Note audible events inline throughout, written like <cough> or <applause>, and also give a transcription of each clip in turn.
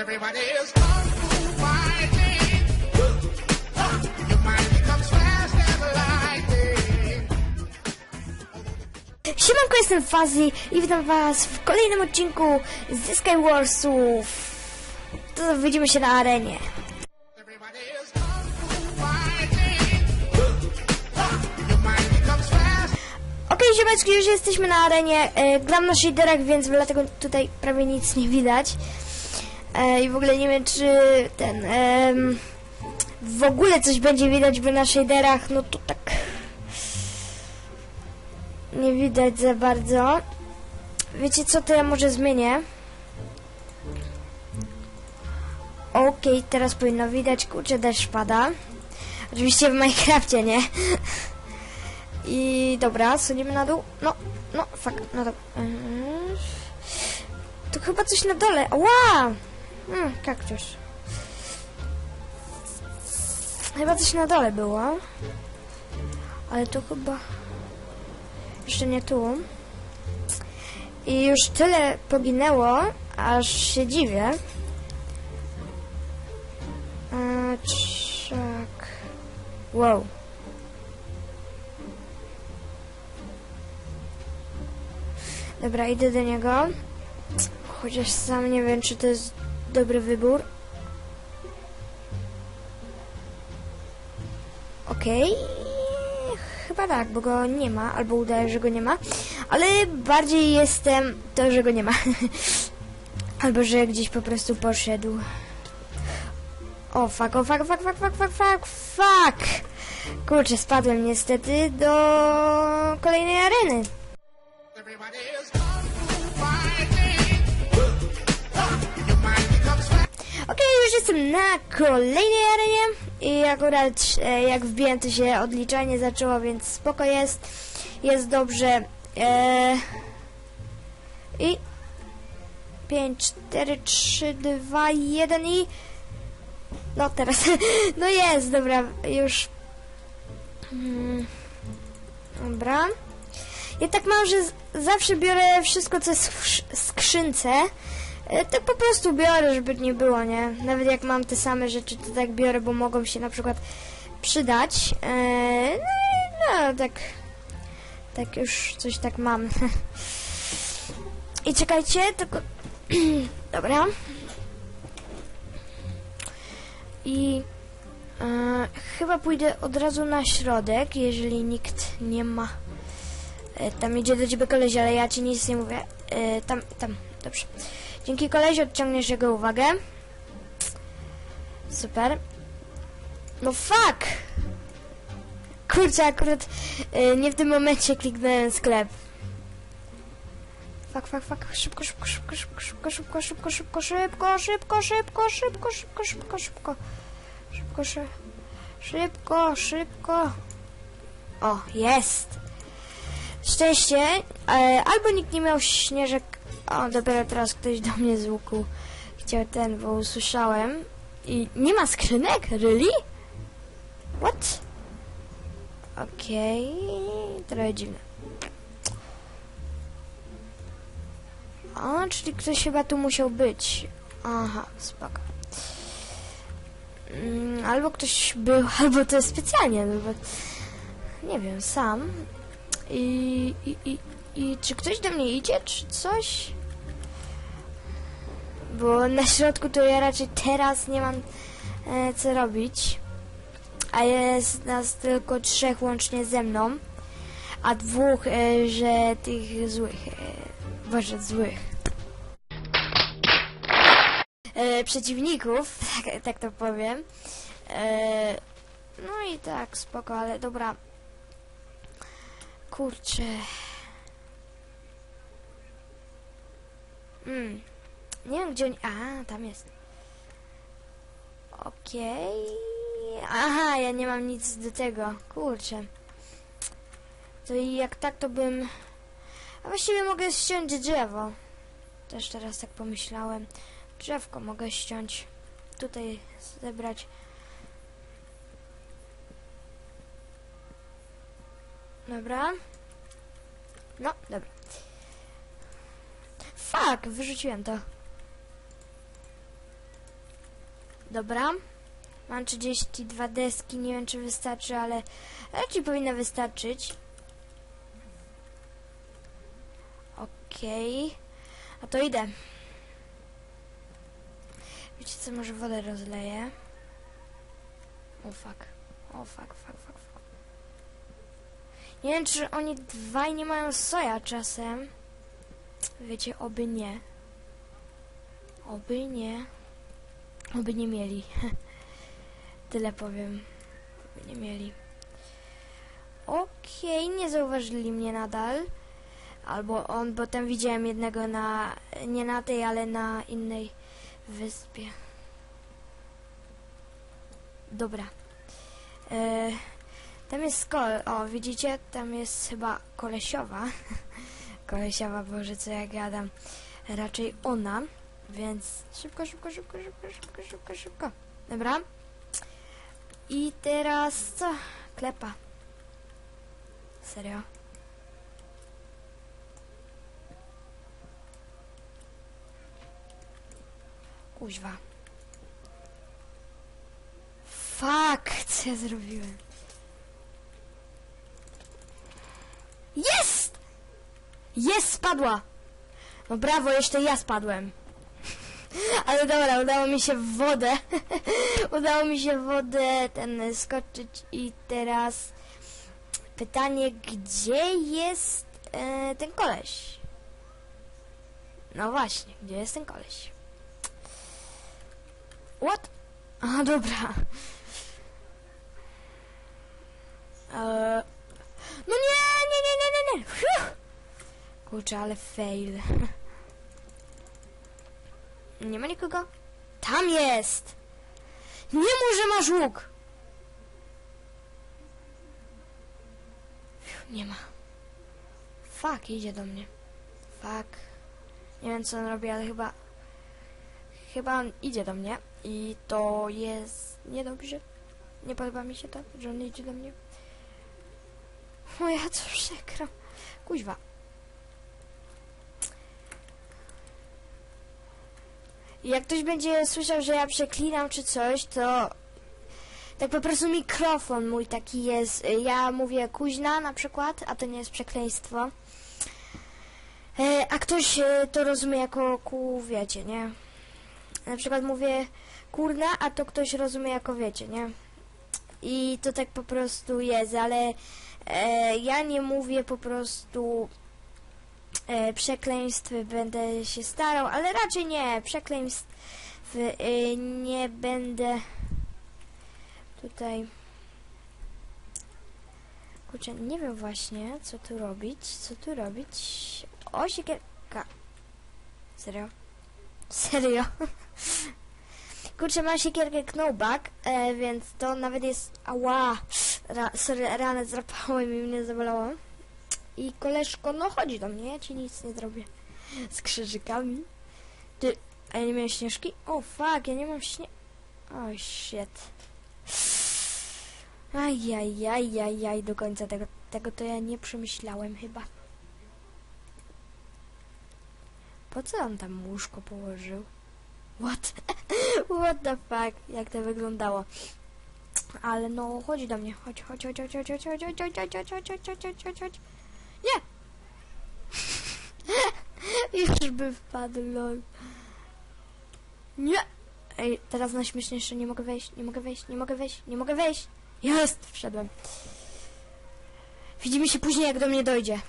Everybody is kung fu fighting. Your mind becomes fast as lightning. Siemanko, jestem Fazi i witam was w kolejnym odcinku z Skywarsów. To widzimy się na arenie. Okej, ziomeczki, już jesteśmy na arenie. E, gram na shaderach, więc dlatego tutaj prawie nic nie widać. E, I w ogóle nie wiem, czy ten... em, w ogóle coś będzie widać, bo na shaderach, no to tak... Nie widać za bardzo. Wiecie co, to ja może zmienię. Okej, teraz powinno widać, kurczę, deszcz pada. Oczywiście w Minecrafcie, nie? I dobra, schodzimy na dół. No, no, fuck, no dobra. Yy, To chyba coś na dole. Ła! Mm, kaktus. Chyba coś na dole było. Ale to chyba... Jeszcze nie tu. I już tyle poginęło, aż się dziwię. Eee, czek... Wow. Dobra, idę do niego. Chociaż sam nie wiem, czy to jest dobry wybór. Okej. Chyba tak, bo go nie ma, albo udaje, że go nie ma. Ale bardziej jestem to, że go nie ma. <laughs> albo że gdzieś po prostu poszedł. O, fuck, o, fuck, fuck, fuck, fuck, fuck, fuck, fuck. Kurczę, spadłem niestety do kolejnej areny. Everybody is Okej, już jestem na kolejnej arenie i akurat e, jak wbiłem się odliczanie zaczęło, więc spoko jest, jest dobrze. E, I 5, 4, 3, 2, 1 i no teraz, <laughs> no jest, dobra, już mm, dobra. Ja tak mam, że zawsze biorę wszystko, co jest w skrzynce. E, Tak po prostu biorę, żeby nie było, nie? Nawet jak mam te same rzeczy, to tak biorę, bo mogą się na przykład przydać. E, No no, tak. Tak już coś tak mam. <laughs> I czekajcie, tylko. <clears throat> Dobra. I. E, chyba pójdę od razu na środek, jeżeli nikt nie ma. E, tam idzie do ciebie koleś, ale ja ci nic nie mówię. E, tam, tam, dobrze. Dzięki koleś odciągniesz jego uwagę. Super. No fuck! Kurczę, akurat e, nie w tym momencie kliknąłem sklep. Fuck, fuck, fuck. Szybko, szybko, szybko, szybko, szybko, szybko, szybko, szybko, szybko, szybko, szybko, szybko, szybko, szybko, szybko. Szybko, szy- szybko. O, jest! Szczęście, e, albo nikt nie miał śnieżek. O, dopiero teraz ktoś do mnie z łuku chciał ten, bo usłyszałem. I nie ma skrzynek? Really? What? Okej, trochę dziwne. O, czyli ktoś chyba tu musiał być. Aha, spoko. Mm, albo ktoś był, <laughs> albo to jest specjalnie, no bo nie wiem, sam. I, i, i, I czy ktoś do mnie idzie, czy coś? Bo na środku to ja raczej teraz nie mam e, co robić. A jest nas tylko trzech łącznie ze mną. A dwóch, e, że tych złych. E, boże, złych. E, przeciwników, <laughs> tak, tak to powiem. E, no i tak, spoko, ale dobra. Kurczę. Mm. Nie wiem, gdzie oni... A, tam jest. Okej. Aha, ja nie mam nic do tego. Kurczę. To i jak tak, to bym... A właściwie mogę ściąć drzewo. Też teraz tak pomyślałem. Drzewko mogę ściąć. Tutaj zebrać. Dobra. No, dobra. Fuck, wyrzuciłem to. Dobra. Mam 32 deski, nie wiem czy wystarczy, ale raczej powinno wystarczyć. Okej. A to idę. Wiecie co, może wodę rozleję? O fuck. O fuck, fuck, fuck, fuck. Nie wiem, czy oni dwaj nie mają soja czasem. Wiecie, oby nie. Oby nie. Oby nie mieli. <laughs> Tyle powiem. Oby nie mieli. Okej, nie zauważyli mnie nadal. Albo on, bo tam widziałem jednego na... Nie na tej, ale na innej wyspie. Dobra. E, tam jest. O, widzicie? Tam jest chyba kolesiowa. <laughs> kolesiowa, co ja gadam. Raczej ona. Więc szybko, szybko, szybko, szybko, szybko, szybko, szybko. Dobra. I teraz co? Klepa. Serio? Kuźwa. Fuck, co ja zrobiłem? Jest! Jest, spadła! No brawo, jeszcze ja spadłem. <laughs> Ale dobra, udało mi się w wodę. <laughs> udało mi się w wodę ten skoczyć i teraz pytanie, gdzie jest e, ten koleś? No właśnie, gdzie jest ten koleś? What? A, dobra. <laughs> E, no nie, nie, nie, nie, nie, nie. Fiu. Kurczę, ale fail. <laughs> Nie ma nikogo? Tam jest! Nie mów, że masz łuk! Nie ma. Fuck, idzie do mnie. Fuck. Nie wiem, co on robi, ale chyba... Chyba on idzie do mnie i to jest niedobrze. Nie podoba mi się to, że on idzie do mnie. O, ja to. Kuźwa. Jak ktoś będzie słyszał, że ja przeklinam czy coś, to tak po prostu mikrofon mój taki jest. Y, Ja mówię kuźna na przykład, a to nie jest przekleństwo. E, A ktoś e, to rozumie jako ku, wiecie, nie? Na przykład mówię kurna, a to ktoś rozumie jako wiecie, nie? I to tak po prostu jest, ale e, ja nie mówię po prostu e, przekleństw będę się starał, ale raczej nie, przekleństw e, nie będę tutaj kurczę, nie wiem właśnie co tu robić, co tu robić o, siekierka serio? serio? <laughs> kurczę, mam siekierkę Knowback, e, więc to nawet jest ała, Ra, sorry, ranę zrapałem i mnie zabolało i koleżko, no chodź do mnie, ja ci nic nie zrobię. Z krzyżykami. Ty, a ja nie miałem śnieżki? O, fuck, ja nie mam śnie... O, shit. Ajajajajaj, do końca tego, tego to ja nie przemyślałem chyba. Po co on tam łóżko położył? What? What the fuck? Jak to wyglądało? Ale no, chodź do mnie. Chodź, chodź, chodź, chodź, chodź, chodź, chodź, chodź, chodź, chodź, chodź, chodź, chodź, chodź, chodź, chodź. Nie! Już by wpadł, lol. Nie! Ej, teraz najśmieszniejsze, nie mogę wejść, nie mogę wejść, nie mogę wejść, nie mogę wejść. Jest! Wszedłem. Widzimy się później, jak do mnie dojdzie.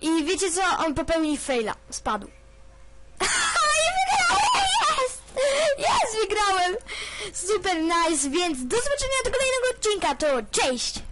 I wiecie co? On popełni faila. Spadł. <laughs> Jest! Jest! Wygrałem! Super nice, więc do zobaczenia do kolejnego odcinka. To cześć!